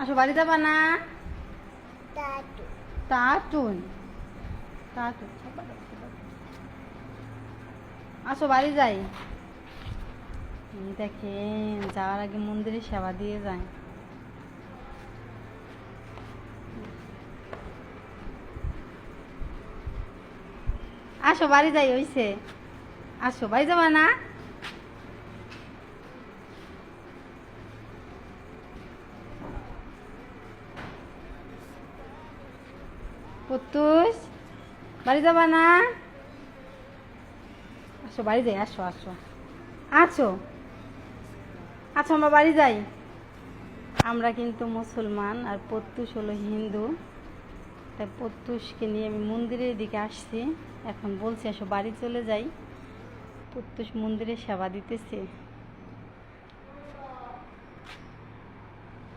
আসো বাড়ি যাবা না? দাদু তাতুন তাতুন আসো বাড়ি যাই। দেখেন যাওয়ার আগে মন্দিরে সেবা দিয়ে যায়। আসো বাড়ি যাই হইছে। আসো বাড়ি যাবা না? পুতুস, বাড়ি যাবা না? আসো, বাড়ি যাই, আসো আসো। আছো? আচ্ছা আমরা বাড়ি যাই। আমরা কিন্তু মুসলমান আর প্রত্যুষ হলো হিন্দু। তাই প্রত্যুষকে নিয়ে আমি মন্দিরের দিকে আসছি। এখন বলছি, আসো, বাড়ি চলে যাই। প্রত্যুষ মন্দিরে সেবা দিতেছে।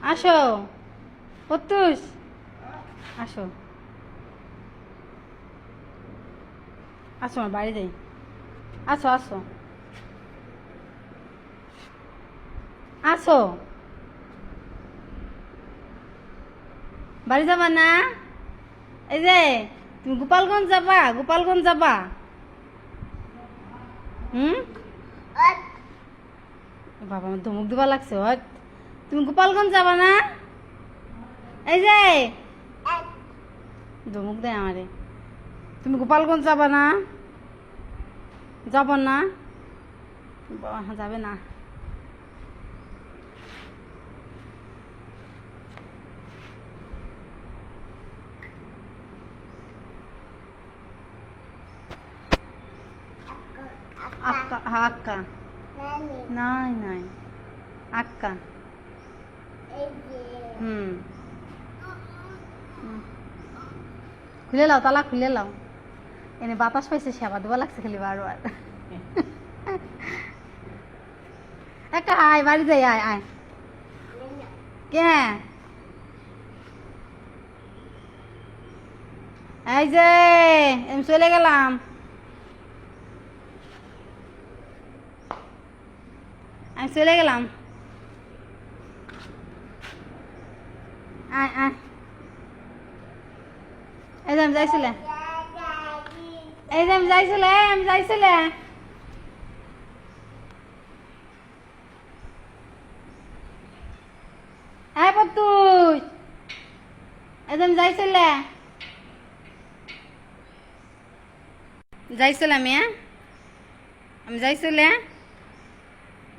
আসো প্রত্যুষ আসো। আসো আমার বাড়ি যাই। আসো আসো। আসো। বাড়ি যাবা না? এই যে তুমি গোপালগঞ্জ যাবা গোপালগঞ্জ যাবা। হুম? বাবা আমার ধমক দিবা লাগছে হট তুমি গোপালগঞ্জ যাবা না? এই যে। ধমক দেয় আমারে। তুমি গোপালগঞ্জ যাবা না? যাব না? যাবে না। আক্কা আক্কা। নাই নাই। আক্কা। হুম। খুলে লাও, তালা খুলে লাও। এনে বাতাস পাইছে সেবা দেওয়া লাগছে খালি বারবার একা আয়, বাড়ি যাই, আয় আয়। কে? এই যে, আমি চলে গেলাম। আমি চলে গেলাম। আয় আয়। এই যে, আমি যাইছিলে এই যে আমি যাইছিলে আমি যাইছিলে। হ্যাঁ পত্তুষ এই যে আমি যাইছিলে। যাইছিলে আমি আমি যাইছিলে।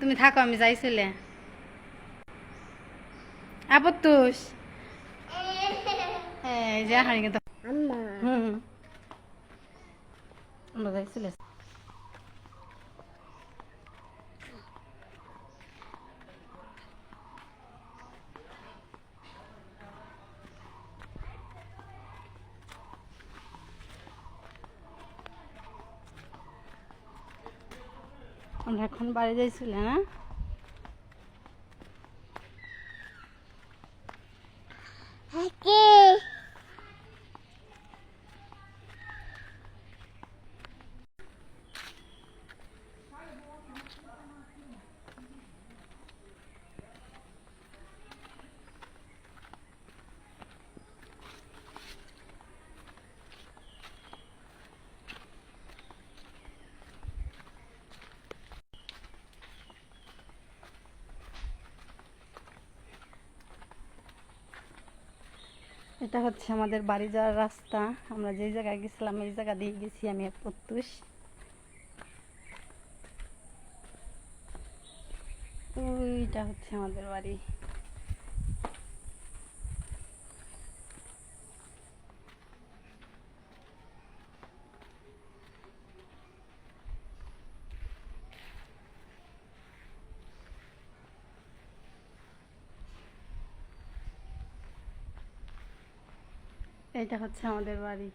তুমি থাকো আমি যাইছিলে। আপত্তুষ এই যে হারিয়ে হুম। আমরা যাইছিলে আমরা এখন বাড়ি যাইছিলে না এটা হচ্ছে আমাদের বাড়ি যাওয়ার রাস্তা। আমরা যেই জায়গায় গেছিলাম, এই জায়গা দিয়ে গেছি আমি প্রত্যুষ। ওইটা হচ্ছে আমাদের বাড়ি। এটা হচ্ছে আমাদের বাড়ি।